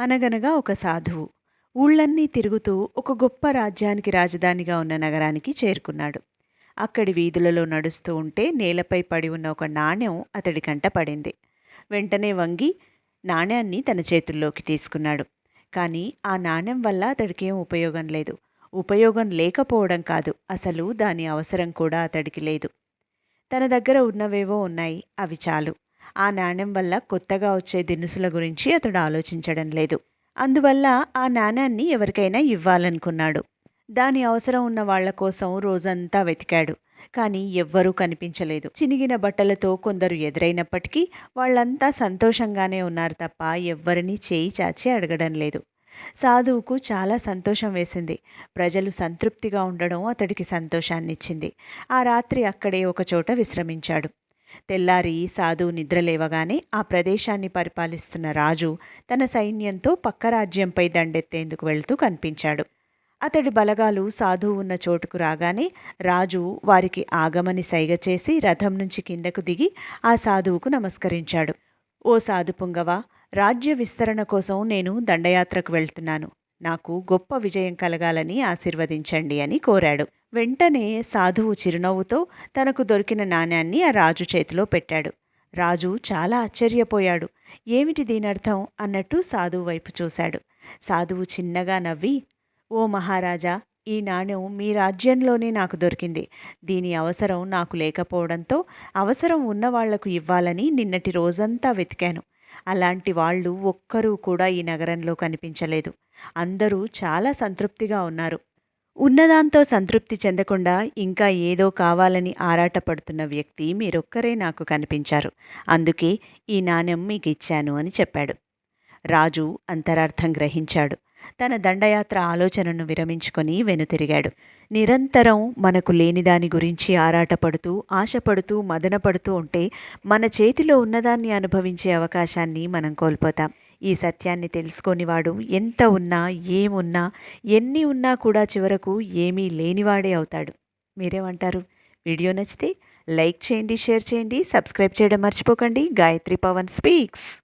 అనగనగా ఒక సాధువు. ఊళ్ళన్నీ తిరుగుతూ ఒక గొప్ప రాజ్యానికి రాజధానిగా ఉన్న నగరానికి చేరుకున్నాడు. అక్కడి వీధులలో నడుస్తూ ఉంటే నేలపై పడి ఉన్న ఒక నాణ్యం అతడి కంట పడింది. వెంటనే వంగి నాణ్యాన్ని తన చేతుల్లోకి తీసుకున్నాడు. కానీ ఆ నాణ్యం వల్ల అతడికేం ఉపయోగం లేదు. ఉపయోగం లేకపోవడం కాదు. అసలు దాని అవసరం కూడా అతడికి లేదు. తన దగ్గర ఉన్నవేవో ఉన్నాయి. అవి చాలు. ఆ నాణ్యం వల్ల కొత్తగా వచ్చే దినుసుల గురించి అతడు ఆలోచించడం లేదు. అందువల్ల ఆ నాణ్యాన్ని ఎవరికైనా ఇవ్వాలనుకున్నాడు. దాని అవసరం ఉన్న వాళ్ళ కోసం రోజంతా వెతికాడు. కానీ ఎవ్వరూ కనిపించలేదు. చినిగిన బట్టలతో కొందరు ఎదురైనప్పటికీ వాళ్ళంతా సంతోషంగానే ఉన్నారు తప్ప ఎవ్వరినీ చేయి చాచి అడగడం లేదు. సాధువుకు చాలా సంతోషం వేసింది. ప్రజలు సంతృప్తిగా ఉండడం అతడికి సంతోషాన్నిచ్చింది. ఆ రాత్రి అక్కడే ఒకచోట విశ్రమించాడు. తెల్లారి సాధువు నిద్రలేవగానే ఆ ప్రదేశాన్ని పరిపాలిస్తున్న రాజు తన సైన్యంతో పక్క రాజ్యంపై దండెత్తేందుకు వెళ్తూ కనిపించాడు. అతడి బలగాలు సాధువు ఉన్న చోటుకు రాగానే రాజు వారికి ఆగమని సైగ చేసి రథం నుంచి కిందకు దిగి ఆ సాధువుకు నమస్కరించాడు. ఓ సాధు పుంగవ రాజ్య విస్తరణ కోసం నేను దండయాత్రకు వెళ్తున్నాను. నాకు గొప్ప విజయం కలగాలని ఆశీర్వదించండి అని కోరాడు. వెంటనే సాధువు చిరునవ్వుతో తనకు దొరికిన నాణ్యాన్ని ఆ రాజు చేతిలో పెట్టాడు. రాజు చాలా ఆశ్చర్యపోయాడు. ఏమిటి దీనర్థం? అన్నట్టు సాధువు వైపు చూశాడు. సాధువు చిన్నగా నవ్వి ఓ మహారాజా ఈ నాణ్యం మీ రాజ్యంలోనే నాకు దొరికింది. దీని అవసరం నాకు లేకపోవడంతో అవసరం ఉన్నవాళ్ళకు ఇవ్వాలని నిన్నటి రోజంతా వెతికాను. అలాంటి వాళ్ళు ఒక్కరూ కూడా ఈ నగరంలో కనిపించలేదు. అందరూ చాలా సంతృప్తిగా ఉన్నారు. ఉన్నదాంతో సంతృప్తి చెందకుండా ఇంకా ఏదో కావాలని ఆరాటపడుతున్న వ్యక్తి మీరొక్కరే నాకు కనిపించారు. అందుకే ఈ నాణ్యం మీకు ఇచ్చాను అని చెప్పాడు. రాజు అంతరార్థం గ్రహించాడు. తన దండయాత్ర ఆలోచనను విరమించుకొని వెనుతిరిగాడు. నిరంతరం మనకు లేని దాని గురించి ఆరాటపడుతూ ఆశపడుతూ మదనపడుతూ ఉంటే మన చేతిలో ఉన్నదాన్ని అనుభవించే అవకాశాన్ని మనం కోల్పోతాం. ఈ సత్యాన్ని తెలుసుకోనివాడు. ఎంత ఉన్నా ఏమున్నా ఎన్ని ఉన్నా కూడా చివరకు ఏమీ లేనివాడే అవుతాడు. మీరేమంటారు? వీడియో నచ్చితే లైక్ చేయండి షేర్ చేయండి సబ్స్క్రైబ్ చేయడం మర్చిపోకండి. గాయత్రి పవన్ స్పీక్స్.